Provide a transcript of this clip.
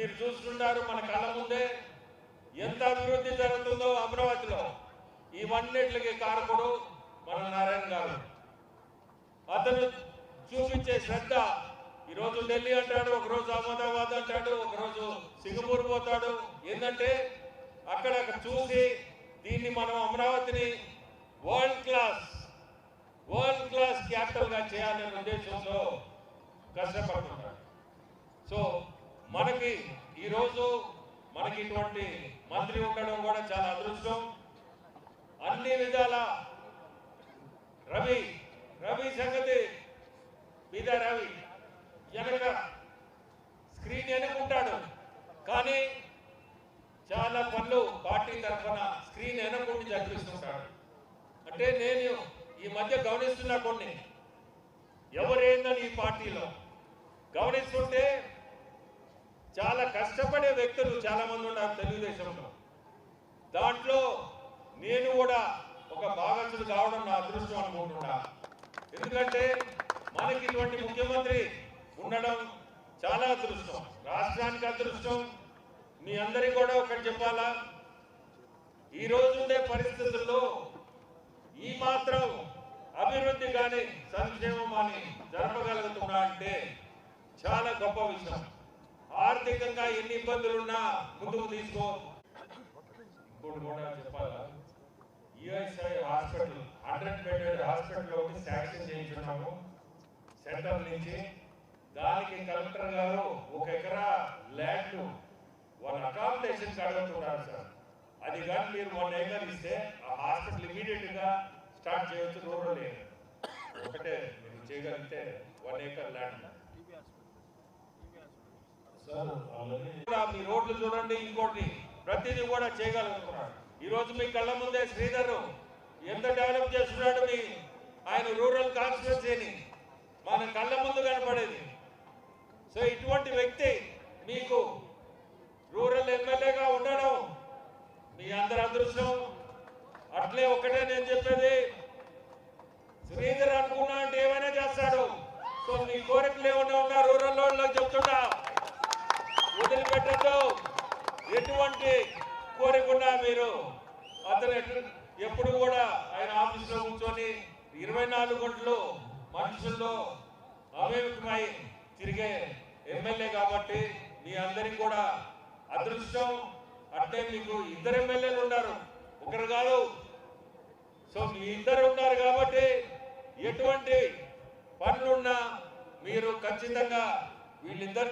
మీరు చూస్తున్నారు మన కళ్ళ ముందే ఎంత అభివృద్ధి జరుగుతుందో అమరావతిలో. ఇవన్నిటికి కారకుడు మన నారాయణ గారు. అతను చూపించే శ్రద్ధ ఈరోజు ఢిల్లీ అంటాడు ఒకరోజు అహ్మదాబాద్ అంటాడు ఒకరోజు సింగపూర్ పోతాడు. ఏంటంటే అక్కడ చూసి దీన్ని మనం అమరావతిని వరల్డ్ క్లాస్ వరల్డ్ క్లాస్ క్యాపిటల్గా చేయాలనే ఉద్దేశంతో కష్టపడుతున్నాడు సో మనకి ఈరోజు మనకి ఇటువంటి మంత్రి ఉండడం కూడా చాలా అదృష్టం. అన్ని విధాల రవి రవి సంగతి మీద రవి వెనక స్క్రీన్ వెనుకుంటాడు. కానీ చాలా పనులు పార్టీ తరఫున స్క్రీన్ వెనకుండి జరిపిస్తుంటాడు అంటే నేను ఈ మధ్య గమనిస్తున్నా కొన్ని. ఎవరేందని ఈ పార్టీలో గమనిస్తుంటే చాలా కష్టపడే వ్యక్తులు చాలా మంది ఉన్నారు తెలుగుదేశంలో. దాంట్లో నేను కూడా ఒక భాగస్తుడు కావడం నా అదృష్టం అనుకుంటున్నా. ఎందుకంటే మనకి ఇటువంటి ముఖ్యమంత్రి ఉండడం చాలా అదృష్టం. రాష్ట్రానికి అదృష్టం మీ అందరికీ కూడా ఒకటి చెప్పాలా? ఈ రోజు ఉండే పరిస్థితుల్లో ఈ మాత్రం అభివృద్ధి కానీ సంక్షేమం అని జరపగలుగుతున్నా అంటే చాలా గొప్ప విషయం. ఆర్థికంగా ఎన్ని ఇబ్బందులున్నా ముందుకు తీసుకో. ఇంకోటి కూడా చెప్పాలా? USI hospital hundred bedded hospital ఒకటి శాంక్షన్ చేయించున్నాము సెంటర్ నుంచి దానికి కలెక్టర్ గారు ఒక ఎకరా ల్యాండ్ వాళ్ళ అకామిడేషన్ అడుగుతున్నారు సార్. అది కానీ మీరు వన్ ఏకర్ ఇస్తే ఆ హాస్పిటల్ ఇమీడియట్గా స్టార్ట్ చేయొచ్చు రూరల్ ఏరియా ఒకటే మీరు చేయగలిగితే వన్ ఏకర్ ల్యాండ్. మీ రోడ్లు చూడండి ఇంకోటి ప్రతిదీ కూడా చేయగలుగుతున్నాడు ఈ రోజు మీ కళ్ళ ముందే శ్రీధర్ ఎంత డెవలప్ చేస్తున్నాడు మీ ఆయన రూరల్ కాన్స్టిట్యున్సీని. మన కళ్ళ ముందు కనపడేది. సో ఇటువంటి వ్యక్తి మీకు రూరల్ ఎమ్మెల్యేగా ఉండడం మీ అందరి అదృష్టం. అట్లే ఒకటే నేను చెప్పేది. శ్రీధర్ అనుకున్నా అంటే ఏమైనా చేస్తాడు. సో మీ కోరికలు ఏమైనా ఉన్నా రూరల్ వాళ్ళకి చెప్తున్నా వదిలిపెట్టద్దు ఎటువంటి కోరికుండా మీరు అతను ఎప్పుడు కూడా ఆయన ఆఫీసులో కూర్చొని ఇరవై నాలుగు గంటలు మనుషుల్లో అవేమికమై తిరిగే ఎమ్మెల్యే కాబట్టి మీ అందరికి కూడా అదృష్టం. అంటే మీకు ఇద్దరు ఎమ్మెల్యేలు ఉన్నారు ఒకరు కాదు. సో మీ ఇద్దరు ఉన్నారు కాబట్టి ఎటువంటి పనులున్నా మీరు ఖచ్చితంగా వీళ్ళిద్దరు